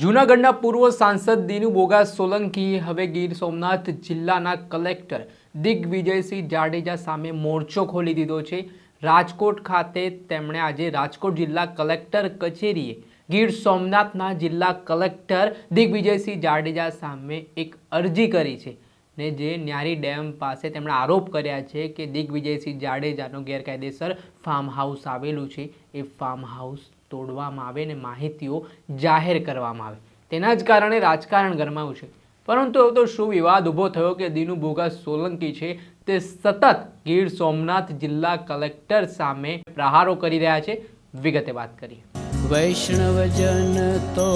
જૂનાગઢના પૂર્વ સાંસદ દિનુ બોગા સોલંકી, હવે ગીર સોમનાથ જિલ્લાના કલેક્ટર દિગ્વિજયસિંહ જાડેજા સામે મોરચો ખોલી દીધો છે. રાજકોટ ખાતે તેમણે આજે રાજકોટ જિલ્લા કલેક્ટર કચેરીએ ગીર સોમનાથના જિલ્લા કલેક્ટર દિગ્વિજયસિંહ જાડેજા સામે એક અરજી કરી છે ને જે ન્યારી ડેમ પાસે તેમણે આરોપ કર્યા છે કે દિગ્વિજયસિંહ જાડેજાનો ગેરકાયદેસર ફાર્મ હાઉસ આવેલું છે. એ ફાર્મ હાઉસ તોડવામાં આવે ને માહિતીઓ જાહેર કરવામાં આવે. તેના જ કારણે રાજકારણ ગરમાયું છે. પરંતુ તો શું વિવાદ ઊભો થયો કે દિનુ બોગા સોલંકી છે તે સતત ગીર સોમનાથ જિલ્લા કલેક્ટર સામે પ્રહારો કરી રહ્યા છે? વિગતે વાત કરીએ. વૈષ્ણવજન તો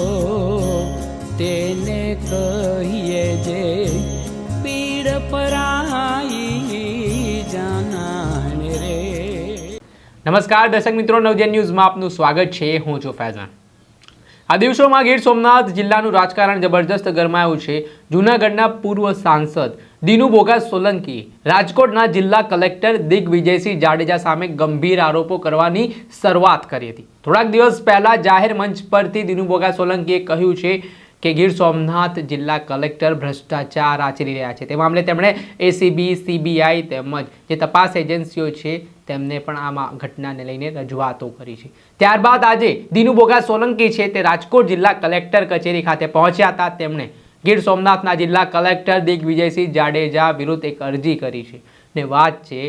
તેને કહીએ જે પીડ પરાઈ નમસ્કાર, દર્શક મિત્રો, નવજન ન્યૂઝમાં આપનું સ્વાગત છે. હું છું ફૈઝાન. આ દિવસોમાં ગીર સોમનાથ જિલ્લાનું રાજકારણ જબરજસ્ત ગરમાયું છે. જૂનાગઢના પૂર્વ સાંસદ દિનુ બોગા સોલંકી રાજકોટના જિલ્લા કલેક્ટર દિગ્વિજયસિંહ જાડેજા સામે ગંભીર આરોપો કરવાની શરૂઆત કરી હતી. થોડાક દિવસ પહેલા જાહેર મંચ પરથી દિનુ બોગા સોલંકીએ કહ્યું છે કે ગીર સોમનાથ જિલ્લા કલેક્ટર ભ્રષ્ટાચાર આચરી રહ્યા છે. તે મામલે તેમણે એસીબી સીબીઆઈ તેમજ જે તપાસ એજન્સીઓ છે તેમને પણ આમાં ઘટનાને લઈને રજૂઆતો કરી છે. ત્યારબાદ આજે દિનુ બોગા સોલંકી છે તે રાજકોટ જિલ્લા કલેક્ટર કચેરી ખાતે પહોંચ્યા હતા. તેમણે ગીર સોમનાથના જિલ્લા કલેક્ટર દિગ્વિજયસિંહ જાડેજા વિરુદ્ધ એક અરજી કરી છે. ને વાત છે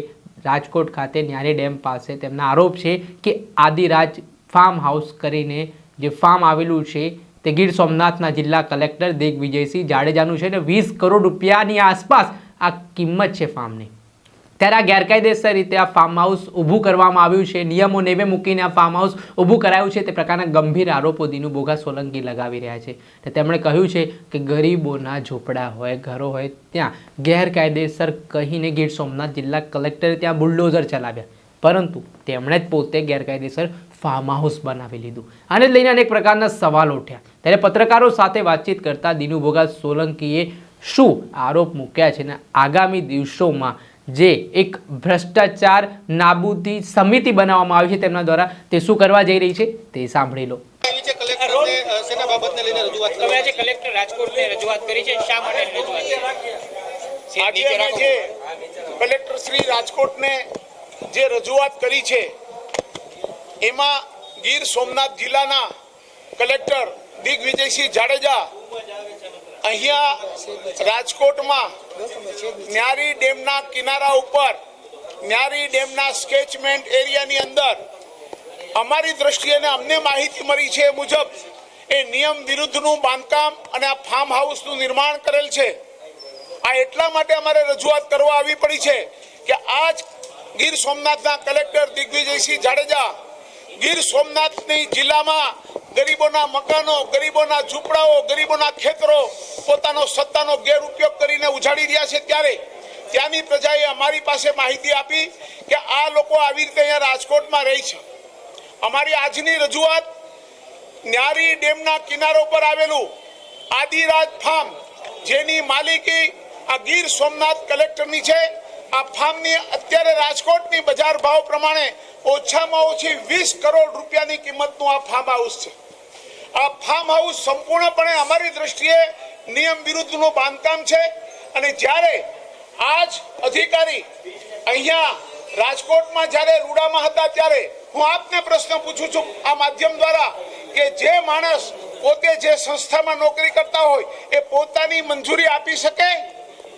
રાજકોટ ખાતે ન્યારી ડેમ પાસે તેમના આરોપ છે કે આદિરાજ ફાર્મ હાઉસ કરીને જે ફાર્મ આવેલું છે તે ગીર સોમનાથના જિલ્લા કલેક્ટર દિગ્વિજયસિંહ જાડેજાનું છે ને વીસ કરોડ રૂપિયાની આસપાસ આ કિંમત છે ફાર્મની ત્યારે આ ગેરકાયદેસર રીતે આ ફાર્મ હાઉસ ઊભું કરવામાં આવ્યું છે. નિયમો નેવે મૂકીને આ ફાર્મ હાઉસ ઊભું કરાયું છે. તે પ્રકારના ગંભીર આરોપો દિનુ બોગા સોલંકી લગાવી રહ્યા છે. તો તેમણે કહ્યું છે કે ગરીબોના ઝૂંપડા હોય, ઘરો હોય, ત્યાં ગેરકાયદેસર કહીને ગીર સોમનાથ જિલ્લા કલેક્ટરે ત્યાં બુલડોઝર ચલાવ્યા. પરંતુ તેમણે જ પોતે ગેરકાયદેસર ફાર્મ હાઉસ બનાવી લીધું. આને લઈને અનેક પ્રકારના સવાલ ઉઠ્યા. ત્યારે પત્રકારો સાથે વાતચીત કરતા દિનુભોગા સોલંકીએ શું આરોપ મૂક્યા છે ને આગામી દિવસોમાં જે એક ભ્રષ્ટાચાર નાબૂદી સમિતિ બનાવવામાં આવી છે તેમના દ્વારા તે શું કરવા જઈ રહી છે તે સાંભળી લો. કલેક્ટર શ્રી રાજકોટને જે રજૂઆત કરી છે એમાં ગીર સોમનાથ જિલ્લાના કલેક્ટર દિગ્વિજયસિંહ જાડેજા અહીંયા રાજકોટમાં ન્યારી ડેમના કિનારા ઉપર, ન્યારી ડેમના સ્કેચમેન્ટ એરિયાની અંદર અમારી દ્રષ્ટિએ અને અમને માહિતી મળી છે મુજબ એ નિયમ વિરુદ્ધનું બાંધકામ અને આ ફાર્મ હાઉસનું નિર્માણ કરેલ છે. આ એટલા માટે અમારે રજૂઆત કરવા આવી પડી છે કે આજ ગીર સોમનાથના કલેક્ટર દિગ્વિજયસિંહ જાડેજા ગીર સોમનાથની જિલ્લામાં ગરીબોના મકાનો, ગરીબોના ઝૂંપડાઓ, ગરીબોના ખેતરો પોતાનો સત્તાનો ગેરઉપયોગ કરીને ઉજાડી રહ્યા છે ત્યારે ત્યાંની પ્રજાએ અમારી પાસે માહિતી આપી કે આ લોકો આવી રીતે અહીંયા રાજકોટમાં રહી છે. અમારી આજની રજૂઆત ન્યારી ડેમના કિનારો પર આવેલું આદિરાજ ફાર્મ, જેની માલિકી આ ગીર સોમનાથ કલેક્ટરની છે, આ ફાર્મની અત્યારે રાજકોટની બજાર ભાવ પ્રમાણે ઓછામાં ઓછી વીસ કરોડ રૂપિયાની કિંમતનું આ ફાર્મ હાઉસ છે. આ ફાર્મ હાઉસ સંપૂર્ણપણે અમારી દ્રષ્ટિએ નિયમ વિરુદ્ધનું બાંધકામ છે અને જ્યારે આજ અધિકારી અહીંયા રાજકોટમાં જ્યારે રૂડામાં હતા ત્યારે હું આપને પ્રશ્ન પૂછું છું આ માધ્યમ દ્વારા કે જે માણસ પોતે જે સંસ્થામાં નોકરી કરતા હોય એ પોતાની મંજૂરી આપી શકે?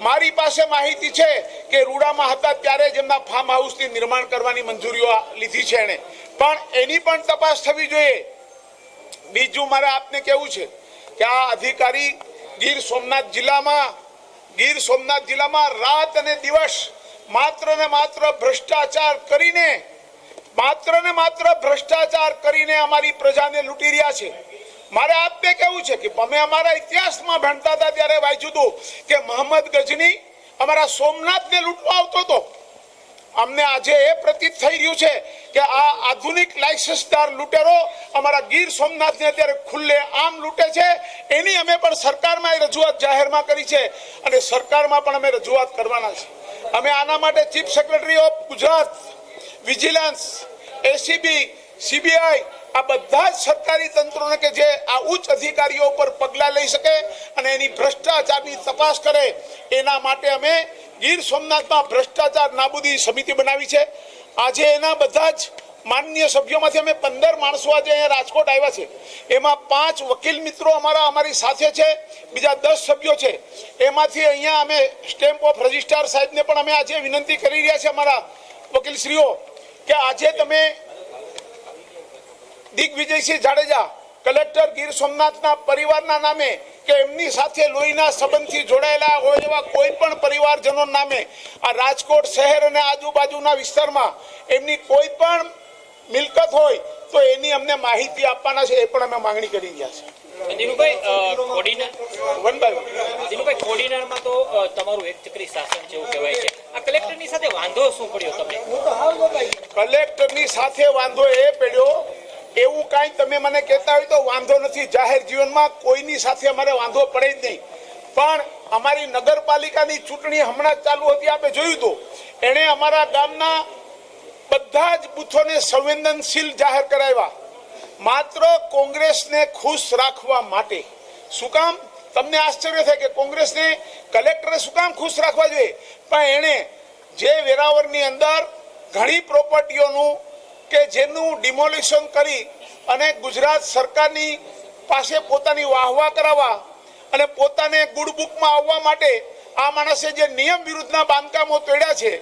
મારી પાસે માહિતી છે કે રૂડામાં હતા ત્યારે જ ફાર્મ હાઉસની નિર્માણ કરવાની મંજૂરીઓ લીધી છે એણે. પણ એની પણ તપાસ થવી જોઈએ. બીજું મારે આપને કેવું છે કે આ અધિકારી ગીર સોમનાથ જિલ્લામાં, ગીર સોમનાથ જિલ્લામાં રાત અને દિવસ માત્ર ને માત્ર ભ્રષ્ટાચાર કરીને, માત્ર ને માત્ર ભ્રષ્ટાચાર કરીને અમારી પ્રજાને લૂંટી રહ્યા છે. મારે આપને કેવું છે કે અમે અમારા ઇતિહાસમાં ભણતા હતા ત્યારે વાંચ્યું હતું કે મોહમ્મદ ગજની અમારા સોમનાથને લૂંટવા આવતો હતો. અમને આજે એ પ્રતીત થઈ રહ્યું છે કે આ આધુનિક લાયસન્સદાર લૂંટેરો અમારા ગીર સોમનાથને અત્યારે ખુલ્લે આમ લૂંટે છે. એની અમે પણ સરકારમાં એ રજૂઆત જાહેરમાં કરી છે અને સરકારમાં પણ અમે રજૂઆત કરવાના છે. અમે આના માટે chief secretary of Gujarat, vigilance, ACB, CBI આ બધા જ સરકારી તંત્રોને કે જે આ ઉચ્ચ અધિકારીઓ ઉપર પગલાં લઈ શકે અને એની ભ્રષ્ટાચારની તપાસ કરે, એના માટે અમે ગીર સોમનાથમાં ભ્રષ્ટાચાર નાબૂદી સમિતિ બનાવી છે. આજે એના બધા જ માનનીય સભ્યોમાંથી અમે પંદર માણસો આજે અહીંયા રાજકોટ આવ્યા છે. એમાં પાંચ વકીલ મિત્રો અમારા અમારી સાથે છે, બીજા દસ સભ્યો છે. એમાંથી અહીંયા અમે સ્ટેમ્પ ઓફ રજિસ્ટ્રાર સાહેબને પણ અમે આજે વિનંતી કરી રહ્યા છે અમારા વકીલશ્રીઓ કે આજે તમે દિગ્વિજયસિંહ જાડેજા કલેક્ટર ગીર સોમનાથના પરિવારના નામે કે એમની સાથે લોહીના સંબંધથી જોડાયેલા હોય એવા કોઈ પણ પરિવારજનો નામે આ રાજકોટ શહેર અને આજુબાજુના વિસ્તારમાં એમની કોઈ પણ મિલકત હોય તો એની અમને માહિતી આપવાના છે એ પણ અમે માંગણી કરી રહ્યા છે દિનુભાઈ તો તમારું એક ચક્રી શાસન કહેવાય છે. આ કલેક્ટરની સાથે વાંધો શું પડ્યો તમને? કલેક્ટરની સાથે વાંધો એ પડ્યો એવું કાંઈ તમે મને કહેતા હોય તો વાંધો નથી. જાહેર જીવનમાં કોઈની સાથે અમારે વાંધો પડે જ નહીં. પણ અમારી નગરપાલિકાની ચૂંટણી હમણાં ચાલુ હતી. આપણે જોયું હતું. એણે અમારા ગામના બધા જ બૂથોને સંવેદનશીલ જાહેર કરાવ્યા. માત્ર કોંગ્રેસને ખુશ રાખવા માટે. શું કામ? તમને આશ્ચર્ય થાય કે કોંગ્રેસને કલેક્ટરે શું કામ ખુશ રાખવા જોઈએ? પણ એણે જે વેરાવળની અંદર ઘણી પ્રોપર્ટીઓનું કે જેનું ડિમોલિશન કરી અને ગુજરાત સરકારની પાસે પોતાની વાહવા કરાવવા અને પોતાને ગુડ બુકમાં આવવા માટે આ માણસે જે નિયમ વિરુદ્ધના બાંધકામો તોડ્યા છે,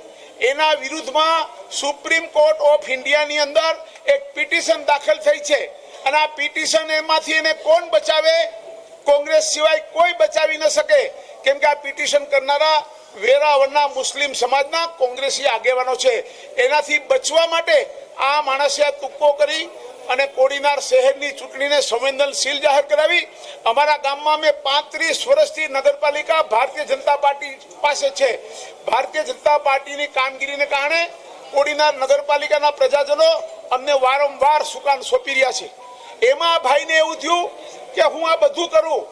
એના વિરુદ્ધમાં સુપ્રીમ કોર્ટ ઓફ ઇન્ડિયાની અંદર એક પિટિશન દાખલ થઈ છે. અને આ પિટિશન એમાંથી એને કોણ બચાવે? કોંગ્રેસ સિવાય કોઈ બચાવી ન શકે. કેમ કે આ પિટિશન કરનારા વેરાવળના મુસ્લિમ સમાજના કોંગ્રેસી આગેવાનો છે. એનાથી બચવા માટે આ માણસે આ તુક્કો કરી અને કોડીનાર શહેરની ચૂંટણીને સંવેદનશીલ જાહેર કરાવી. અમારા ગામમાં અમે પાંત્રીસ વર્ષથી નગરપાલિકા ભારતીય જનતા પાર્ટી પાસે છે. ભારતીય જનતા પાર્ટીની કામગીરીને કારણે કોડીનાર નગરપાલિકાના પ્રજાજનો અમને વારંવાર સુકાન સોંપી રહ્યા છે. એમાં ભાઈને એવું થયું કે હું આ બધું કરું.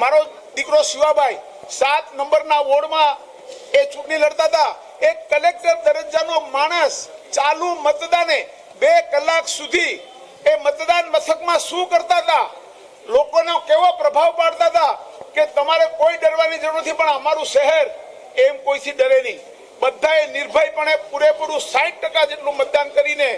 મારો દીકરો શિવાભાઈ સાત નંબરના વોર્ડમાં એ ચૂંટણી લડતા હતા. એક કલેક્ટર દરજ્જાનો માણસ ચાલુ મતદાને બે કલાક સુધી એ મતદાન મથકમાં શું કરતા હતા? લોકોનો કેવો પ્રભાવ પાડતા હતા કે તમારે કોઈ ડરવાની જરૂર નથી પણ અમારું શહેર એમ કોઈથી ડરે નહીં. બધાએ નિર્ભયપણે પૂરેપૂરું સાઠ ટકા જેટલું મતદાન કરીને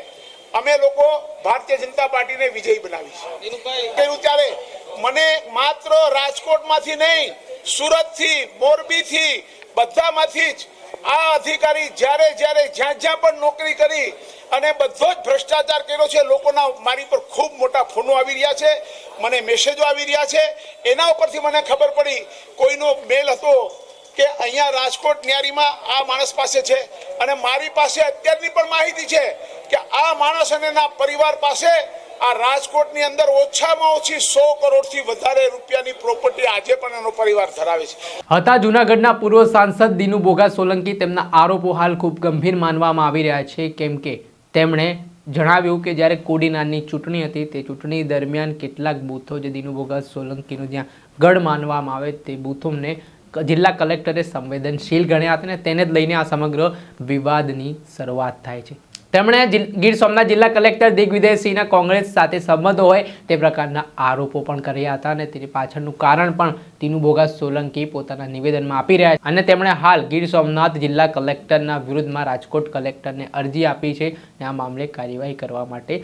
અમે લોકો ભારતીય જનતા પાર્ટીને વિજયી બનાવી છે કર્યું ત્યારે મને માત્ર રાજકોટમાંથી નહીં, સુરતથી, મોરબીથી, બધામાંથી જ આ અધિકારી જ્યારે જ્યારે જ્યાં જ્યાં પણ નોકરી કરી અને બધો જ ભ્રષ્ટાચાર કર્યો છે, લોકોના મારી પર ખૂબ મોટા ફોનો આવી રહ્યા છે, મને મેસેજો આવી રહ્યા છે. એના ઉપરથી મને ખબર પડી, કોઈનો મેલ હતો કે અહીંયા રાજકોટ ન્યારીમાં આ માણસ પાસે છે. અને મારી પાસે અત્યારની પણ માહિતી છે કે આ માણસ અને પરિવાર પાસે આ રાજકોટની અંદર ઓછામાં ઓછી સો કરોડથી વધારે રૂપિયાની પ્રોપર્ટી આજે પણ એનો પરિવાર ધરાવે છે. હતા જૂનાગઢના પૂર્વ સાંસદ દિનુ બોગા સોલંકી તેમના આરોપો હાલ ખૂબ ગંભીર માનવામાં આવી રહ્યા છે, કેમ કે તેમણે જણાવ્યું કે જ્યારે કોડીનારની ચૂંટણી હતી તે ચૂંટણી દરમિયાન કેટલાક બૂથો જે દિનુ બોગા સોલંકીનું જ્યાં ગઢ માનવામાં આવે તે બૂથોને જિલ્લા કલેક્ટરે સંવેદનશીલ ગણ્યા હતા ને તેને જ લઈને આ સમગ્ર વિવાદની શરૂઆત થાય છે. તેમણે ગીર સોમનાથ જિલ્લા કલેક્ટર દિગ્વિજયસિંહના કોંગ્રેસ સાથે સંબંધો હોય તે પ્રકારના આરોપો પણ કર્યા હતા અને તેની પાછળનું કારણ પણ તીનુ બોગા સોલંકી પોતાના નિવેદનમાં આપી રહ્યા છે. અને તેમણે હાલ ગીર સોમનાથ જિલ્લા કલેક્ટરના વિરુદ્ધમાં રાજકોટ કલેક્ટરને અરજી આપી છે અને આ મામલે કાર્યવાહી કરવા માટે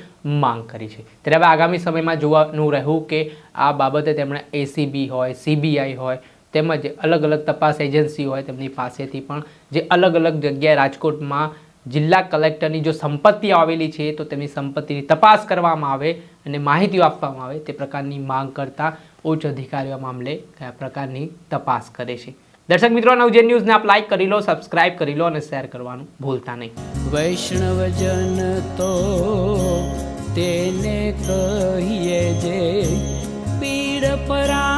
માંગ કરી છે. ત્યારે હવે આગામી સમયમાં જોવાનું રહ્યું કે આ બાબતે તેમણે એસીબી હોય સીબીઆઈ હોય તેમજ અલગ અલગ તપાસ એજન્સી હોય તેમની પાસેથી પણ, જે અલગ અલગ જગ્યાએ રાજકોટમાં જિલ્લા કલેક્ટરની જો સંપત્તિ આવેલી છે, તો તેમની સંપત્તિની તપાસ કરવામાં આવે અને માહિતીઓ આપવામાં આવે. તે પ્રકારની માંગ કરતા ઉચ્ચ અધિકારીઓ મામલે કયા પ્રકારની તપાસ કરે છે. દર્શક મિત્રો નવજે ન્યૂઝને આપ લાઈક કરી લો, સબસ્ક્રાઇબ કરી લો અને શેર કરવાનું ભૂલતા નહીં. વૈષ્ણવજન તો તેને કહીએ જે, પીડ પરા